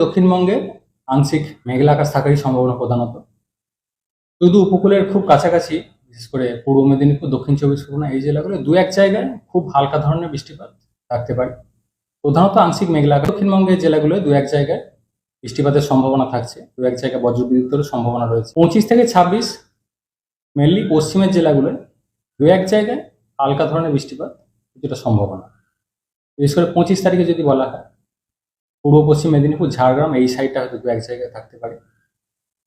দক্ষিণবঙ্গে আংশিক মেঘলা আকাশ থাকারই সম্ভাবনা প্রধানত। শুধু উপকূলের খুব কাছাকাছি, বিশেষ করে পূর্ব মেদিনীপুর, দক্ষিণ চব্বিশ পরগনা এই জেলাগুলো দু এক জায়গায় খুব হালকা ধরনের বৃষ্টিপাত থাকতে পারে। প্রধানত আংশিক মেঘলা দক্ষিণবঙ্গের জেলাগুলোয় দু এক জায়গায় বৃষ্টিপাতের সম্ভাবনা থাকছে। দু এক জায়গায় বজ্রবিদ্যুতেরও সম্ভাবনা রয়েছে। পঁচিশ থেকে ছাব্বিশ মেনলি পশ্চিমের জেলাগুলোয় দু এক জায়গায় হালকা ধরনের বৃষ্টিপাত কিছুটা সম্ভাবনা। বিশেষ করে পঁচিশ তারিখে যদি বলা হয় পূর্ব পশ্চিম মেদিনীপুর, ঝাড়গ্রাম, এই সাইডটা হয়তো দু এক জায়গায় থাকতে পারে।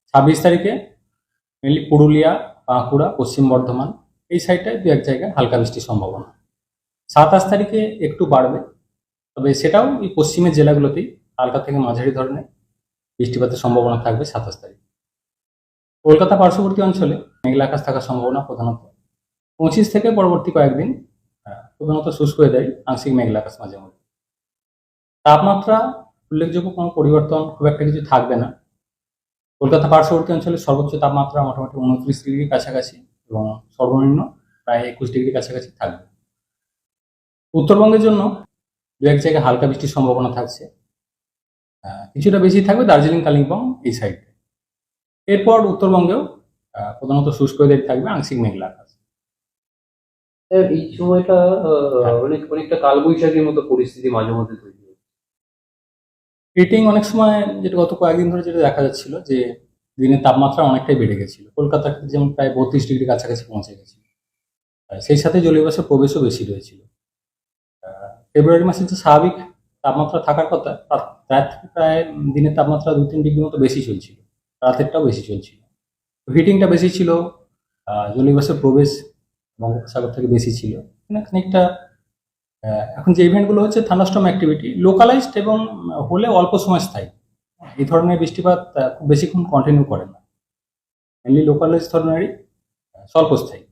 ছাব্বিশ তারিখে মেনলি পুরুলিয়া, বাঁকুড়া, পশ্চিম বর্ধমান, এই সাইডটায় দু এক জায়গায় হালকা বৃষ্টির সম্ভাবনা। সাতাশ তারিখে একটু বাড়বে, তবে সেটাও এই পশ্চিমের জেলাগুলোতেই, হালকা থেকে মাঝারি ধরনের বৃষ্টিপাতের সম্ভাবনা থাকবে সাতাশ তারিখ। কলকাতা পার্শ্ববর্তী অঞ্চলে মেঘলা আকাশ থাকার সম্ভাবনা প্রধানত পঁচিশ থেকে পরবর্তী কয়েকদিন প্রধানত শুষ্ক হয়ে যায় আংশিক মেঘলা আকাশ মাঝে মধ্যে। তাপমাত্রা উল্লেখযোগ্য কোনো পরিবর্তন খুব একটা কিছু থাকবে না। কলকাতা পার্শ্ববর্তী অঞ্চলে সর্বোচ্চ তাপমাত্রা মোটামুটি উনত্রিশ ডিগ্রির কাছাকাছি এবং সর্বনিম্ন প্রায় একুশ ডিগ্রির কাছাকাছি থাকবে। উত্তরবঙ্গের জন্য দু এক জায়গায় হালকা বৃষ্টির সম্ভাবনা থাকছে। কিছুটা বেশি থাকবে দার্জিলিং কালিম্পং এই সাইডে এরপর উত্তরবঙ্গেও প্রধানত শুষ্ক ওয়েদার থাকবে আংশিক মেঘলা আকাশ। এই সময়টা হ্যাঁ। অনেক অনেকটা কালবৈশাখীর মতো পরিস্থিতি মাঝে মধ্যে তৈরি। হিটিং অনেক সময় যেটা গত কয়েকদিন ধরে যেটা দেখা যাচ্ছিল যে দিনের তাপমাত্রা অনেকটাই বেড়ে গেছিল। কলকাতা যেমন প্রায় বত্রিশ ডিগ্রি কাছাকাছি পৌঁছে আর সেই সাথে জলীয়বাষ্পের প্রবেশও বেশি রয়েছিল। ফেব্রুয়ারি মাসে যে স্বাভাবিক তাপমাত্রা থাকার কথা তার থেকে প্রায় দিনের তাপমাত্রা দু তিন ডিগ্রি মতো বেশি চলছিল। রাতেরটাও বেশি চলছিল। হিটিংটা বেশি ছিল আহ, জলীয়বাষ্পের প্রবেশ বঙ্গোপসাগর থেকে বেশি ছিল। খানিকটা এখন যে ইভেন্টগুলো হচ্ছে থানাস্টম অ্যাক্টিভিটি লোকালাইজড এবং হলে অল্প সময় স্থায়ী। এই ধরনের বৃষ্টিপাত খুব বেশিক্ষণ কন্টিনিউ করে না। মেনলি লোকালাইজ ধরনেরই আহ, স্বল্প স্থায়ী।